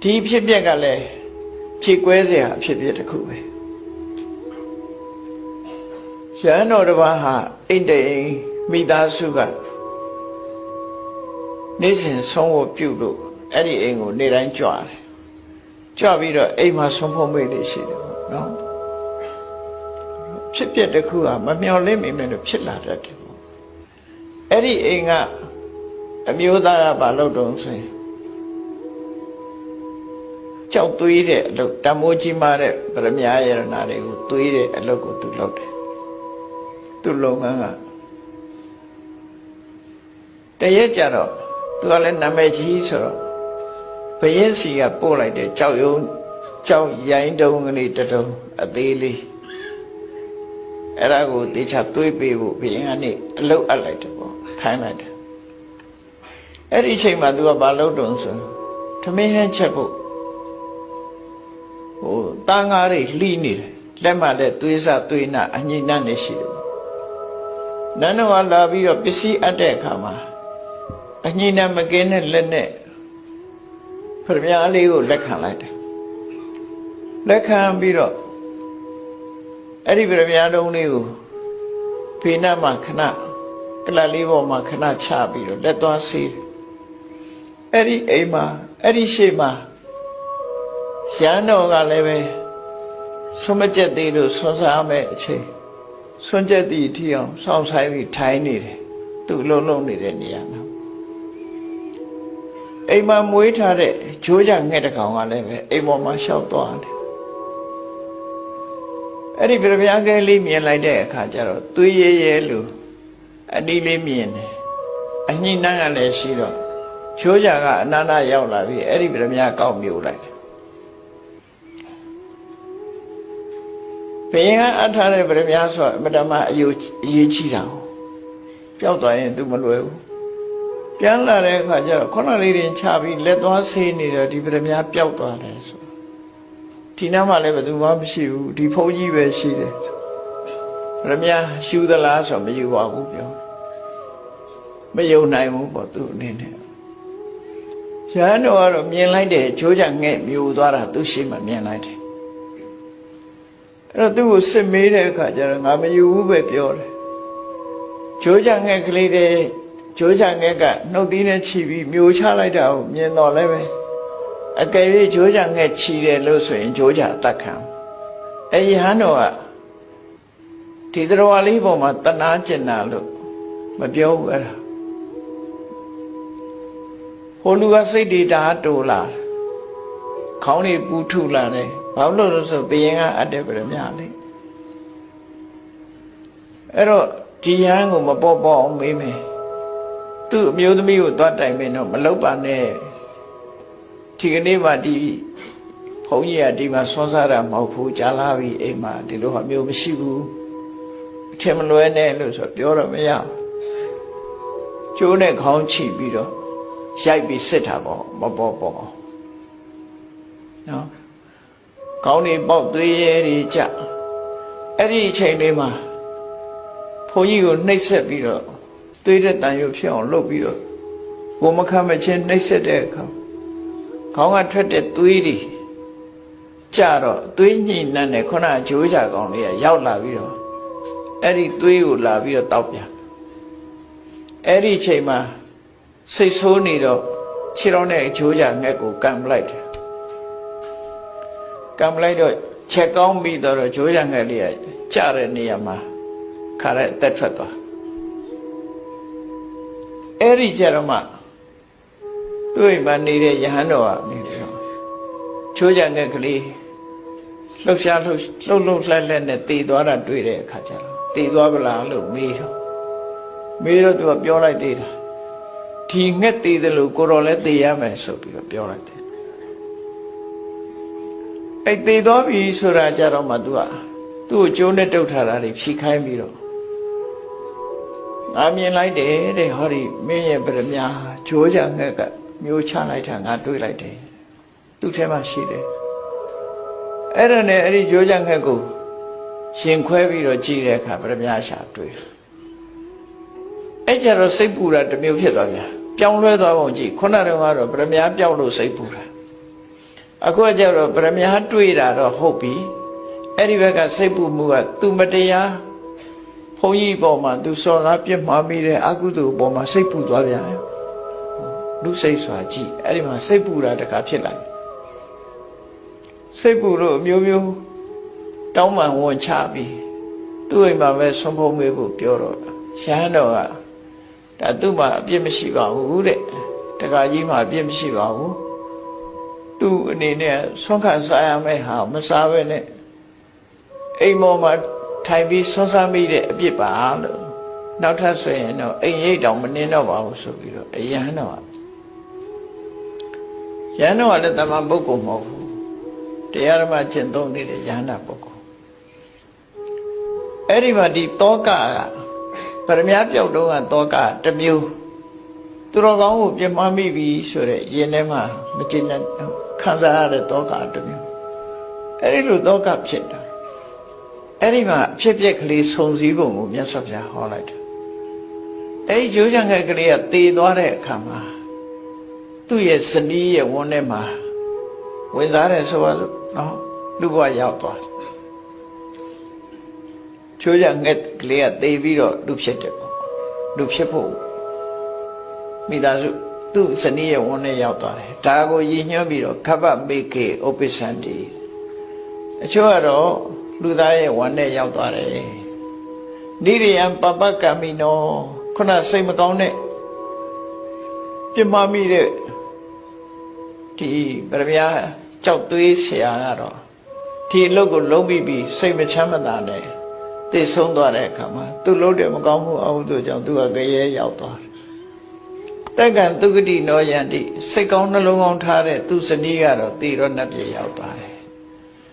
ဒီအဖြစ်အပျက်ကလည်းခြေကွဲเสียအဖြစ်အပျက်တစ်ခုပဲရဟန်းတော်တစ်ပါးဟာအိတ်တိန်မိသားစုကနေ့စဉ်ဆုံးဝပြုတ်လို့အဲ့ဒီအိမ်ကိုနေ့တိုင်းကြွတယ်ကြွပြီးတော့အိမ်မှာဆုံးဖို့မိတ်လေးရှိတယ်ပေါ့နော်ဖြစ်ပျက်တစ်ခုဟာမမျှော်လင့်မိမယ်လို့ဖြစ်လာတတ်တယ်ပေါ့အဲ့ဒီအိမ်ကအမျိုးသားကဘာလုပ်တုံးဆိုရင် ကြောက်သွေးတဲ့အလုပ်တမိုးကြီးမားတဲ့ဗရမ ्या ယရနာတွေကိုသွေးတဲ့အလုပ်ကိုသူလုပ်တယ်သူလုပ်ငန်းကတရက်ကြတော့သူကလည်းနာမည်ကြီးဆိုတော့ဘရင်စီကပို့လိုက်တဲ့ကြောက်ယုံကြောက်ရိုင်းတုံးကလေးတစ်တုံးအသေးလေးအဲ့ဒါကိုတေချာသွေးပေးဖို့ဘရင်ကနေအလုတ်အပ်လိုက်တယ်ပေါ့ခိုင်းလိုက်တယ်အဲ့ဒီအချိန်မှာသူကဘာလုပ်တုံးဆိုထမင်းဟန်းချက်ဖို့ ဟိုတန်ငါးတွေလှီးနေတယ်လက်မှလည်းသွေးစသွေးနာအညိနှံ့နေရှိတယ်ပေါ့နန်းတော်ကလာပြီးတော့ပစ္စည်းအပ်တဲ့အခါမှာအညိနှံ့မကင်းတဲ့လက်နဲ့ဖရမများလေးကိုလက်ခံလိုက်တယ်လက်ခံပြီးတော့အဲ့ဒီဖရမများလုံးလေးကိုဖေးနာမှာခဏကလတ်လေးပေါ်မှာခဏချပြီးတော့လက်သွားဆေးတယ်အဲ့ဒီအိမ်မှာအဲ့ဒီရှေ့မှာ ရန်တော်ကလည်းပဲဆွမကျက်သေးလို့ဆွမ်းစားမဲ့အချိန်ဆွမ်းကျက်သည့်အထီအောင်စောင့်ဆိုင်ပြီးထိုင်နေတယ်သူ့လုံးလုံးနေတဲ့နေရာမှာအိမ်မှာမွေးထားတဲ့ဂျိုးကြငှက်တစ်ကောင်ကလည်းပဲအိမ်ပေါ်မှာရှောက်သွားတယ်အဲ့ဒီပြပြားကဲလေးမြင်လိုက်တဲ့အခါကျတော့သွေးရဲရဲလို့အနီးလေးမြင်တယ်အညှိနှန်းကလည်းရှိတော့ချိုးကြကအနန္တရောက်လာပြီအဲ့ဒီပြပြားကောက်မြုပ်လိုက် ဘယင်ကအထားတဲ့ပြပြားဆိုအမတမအယုအရေးကြီးတာကိုပျောက်သွားရင် तू မလွယ်ဘူးပြန်လာတဲ့အခါကျတော့ခုနလေးတင်ချပြီးလက်သွားဆေးနေတော့ဒီပြပြားပျောက်သွားတယ်ဆိုဒီနားမှာလည်းဘယ်သူမှမရှိဘူးဒီဖုန်းကြီးပဲရှိတယ်ပြပြားရှူသလားဆိုမယူပါဘူးပြောမယုံနိုင်ဘူးပေါ့သူအနေနဲ့ရဟန်းတော်ကတော့မြင်လိုက်တယ်ချိုးချငဲ့မြူသွားတာသူရှိမှမြင်လိုက်တယ် အဲ့တော့သူ့ကိုစစ်မေးတဲ့အခါကျတော့ငါမယူဘူးပဲပြောတယ်ချိုးချငဲ့ကလေးတဲ့ချိုးချငဲ့ကနှုတ်သီးနဲ့ခြိပြီးမျိုးချလိုက်တာကိုမြင်တော့လည်းပဲအကယ်၍ချိုးချငဲ့ခြိတယ်လို့ဆိုရင်ချိုးချအသက်ခံအဲ့ရဟန်းတော်ကဒီသရဝါလေးပေါ်မှာတနာကျင်တာလို့မပြောဘူးအဲ့ဒါဟိုလူကစိတ်တွေတအားတိုးလာတယ်ခေါင်းတွေပူထုလာတယ် ဘာလို့လဲဆိုဘယင်ကအတက်ပြရမြလေအဲ့တော့ဒီဟန်းကိုမပေါ်ပေါ်အောင်မေးမယ်သူ့အမျိုးသမီးကိုသွားတိုင်မယ်တော့မလုပ်ပါနဲ့ဒီကနေ့မှဒီဘုန်းကြီးကဒီမှာဆွမ်းစားတာမဟုတ်ဘူးကြာလာပြီအိမ်မှာဒီလိုဟာမျိုးမရှိဘူးအထင်မလွဲနဲ့လို့ဆိုပြောတော့မရဘူးကျိုးနဲ့ခေါင်းချိပြီးတော့ရိုက်ပြီးစစ်တာပေါ့မပေါ်ပေါ်နော် ကောင်းနေပေါက်သွေးရဲတွေကြအဲ့ဒီအချိန်လေးမှာဘုန်းကြီးကိုနှိပ်ဆက်ပြီးတော့သွေးတဲ့တန်ရုပ်ဖြစ်အောင်လုပ်ပြီးတော့ကိုမခမချင်းနှိပ်ဆက်တဲ့အခါခေါင်းကထွက်တဲ့သွေးတွေကြတော့သွေးညှိနှံ့တဲ့ခုနအကျိုးကြကောင်လေးကရောက်လာပြီးတော့အဲ့ဒီသွေးကိုလာပြီးတော့တောက်ပြန်အဲ့ဒီအချိန်မှာစိတ်ဆိုးနေတော့ခြေတော်နဲ့အကျိုးကြငှက်ကိုကံပလိုက်တယ် ကံပလိုက်တော့ချက်ကောင်းပြီးတော့ဂျိုးကြငှက်လေးကကြတဲ့နေရာမှာခါတဲ့အသက်ထွက်သွားအဲ့ဒီကျတော့မှသူ့အိမ်မှာနေတဲ့ယဟန်တော်ကနေပြီးတော့ချိုးကြငှက်ကလေးလှုပ်ရှားလှုပ်လှုပ်လှုပ်လှက်လက်နဲ့တည်သွားတာတွေ့တဲ့အခါကျတော့တည်သွားပလားလို့မေးတော့မေးတော့သူကပြောလိုက်သေးတာဒီငှက်သေးတယ်လို့ကိုတော်လည်းသေရမယ်ဆိုပြီးတော့ပြောလိုက်တယ် အဲ့သေသွားပြီဆိုတာကြတော့မှ तू ကသူ့ကိုကျိုးနဲ့တုတ်ထားတာတွေဖြီခိုင်းပြီးတော့ငါမြင်လိုက်တယ်တဲ့ဟောဒီမင်းရဲ့ပရမညာဂျိုးကြငှက်ကမျိုးချလိုက်တာငါတွေးလိုက်တယ်သူ့ထဲမှာရှိတယ်အဲ့ဒါနဲ့အဲ့ဒီဂျိုးကြငှက်ကိုရှင်ခွဲပြီးတော့ကြည့်တဲ့အခါပရမညာရှာတွေးအဲ့ကြတော့စိတ်ပူတာတစ်မျိုးဖြစ်သွားပြန်ပြောင်းလဲသွားပုံကြည့်ခုနကတော့ပရမညာပြောင်းလို့စိတ်ပူတာ အခုကကျတော့ဗရမ ्या တွေ့တာတော့ဟုတ်ပြီအဲ့ဒီဘက်ကစိတ်ပူမှုကသူမတရားဘုန်းကြီးပေါ်မှာသူစော်ကားပြစ်မှားမိတဲ့အကုသိုလ်ပေါ်မှာစိတ်ပူသွားပြန်တယ်လူစိတ်စွာကြည့်အဲ့ဒီမှာစိတ်ပူတာတခါဖြစ်လာပြီစိတ်ပူလို့အမျိုးမျိုးတောင်းပန်ဝန်ချပြီးသူ့အိမ်မှာပဲဆွန်ဖုံးမေးဖို့ပြောတော့ရဟန်းတော်ကဒါသူ့မှာအပြစ်မရှိပါဘူးတဲ့တခါကြီးမှာအပြစ်မရှိပါဘူး သူ့အနေနဲ့ဆွမ်းခံစားရမယ့်ဟာမစားပဲနဲ့အိမ်ပေါ်မှာထိုင်ပြီးဆွမ်းစားမိတဲ့အပြစ်ပါလို့နောက်ထပ်ဆိုရင်တော့အိမ်ရိတ်တောင်မနှင်းတော့ပါဘူးဆိုပြီးတော့အရဟန်းတော်ကရဟန်းတော်ကလည်းတမန်ပုဂ္ဂိုလ်မဟုတ်ဘူးတရားဓမ္မကျင့်သုံးနေတဲ့ယန္တာပုဂ္ဂိုလ်အဲ့ဒီမှာဒီတောကကပရမညာပြောက်တော့ကတောကတစ်မျိုး သူတော်ကောင်းကိုပြမမိပြီဆိုတဲ့ယင်ထဲမှာမကျင်တဲ့ခံစားရတဲ့တောကတစ်မျိုးအဲ့ဒီလိုတောကဖြစ်တာအဲ့ဒီမှာအဖြစ်ပြက်ကလေးစုံစည်းပုံကိုမြတ်စွာဘုရားဟောလိုက်တယ်အဲ့ဒီဂျိုးချံငယ်ကလေးကတည်သွားတဲ့အခါမှာသူ့ရဲ့ဇနီးရဲ့ဝန်းထဲမှာဝင်စားတယ်ဆိုတော့နော်လူဘဝရောက်သွားတယ်ချိုးရငှက်ကလေးကသေပြီးတော့လူဖြစ်တယ်ပေါ့လူဖြစ်ဖို့ မိသားစုသူ့ဇနီးရဲ့ဝန်နဲ့ရောက်သွားတယ်ဒါကိုရည်ညွှန်းပြီးတော့ခပ္ပမေကေဥပ္ပစ္စန္တိအချို့ကတော့လူသားရဲ့ဝန်နဲ့ရောက်သွားတယ်နိရိယံပပကမိနောခုနစိတ်မကောင်းတဲ့ပြမမိတဲ့ဒီဗရမ ्या ကြောက်သွေးဆရာကတော့ဒီအလုပ်ကိုလုံးပြီးပြီးစိတ်မချမ်းမသာနဲ့သိဆုံးသွားတဲ့အခါမှာသူလုံးတယ်မကောင်းမှုအဟုတို့ကြောင့်သူကကြရဲရောက်သွားတယ်။ တက္ကံသူဂတိနောယန္တိစိတ်ကောင်းနှလုံးကောင်းထားတဲ့သူဇနီးကတော့တည်ရောနှက်ပြေရောက်သွားတယ်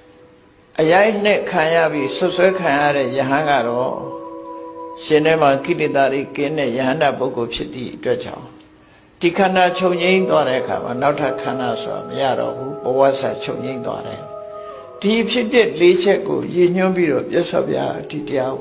။အရိုက်နဲ့ခံရပြီးဆွဆွဲခံရတဲ့ယဟန်ကတော့ရှင်ထဲမှာကိလေသာတွေကင်းတဲ့ယဟန္တာပုဂ္ဂိုလ်ဖြစ်သည့်အတွက်ကြောင့်ဒီခန္ဓာချုပ်ငိမ့်သွားတဲ့အခါမှာနောက်ထပ်ခန္ဓာဆိုတာမရတော့ဘူးဘဝဆက်ချုပ်ငိမ့်သွားတယ်ဒီဖြစ်ဖြစ်လေးချက်ကိုရည်ညွှန်းပြီးတော့ပြတ်စော်ပြဒီတရား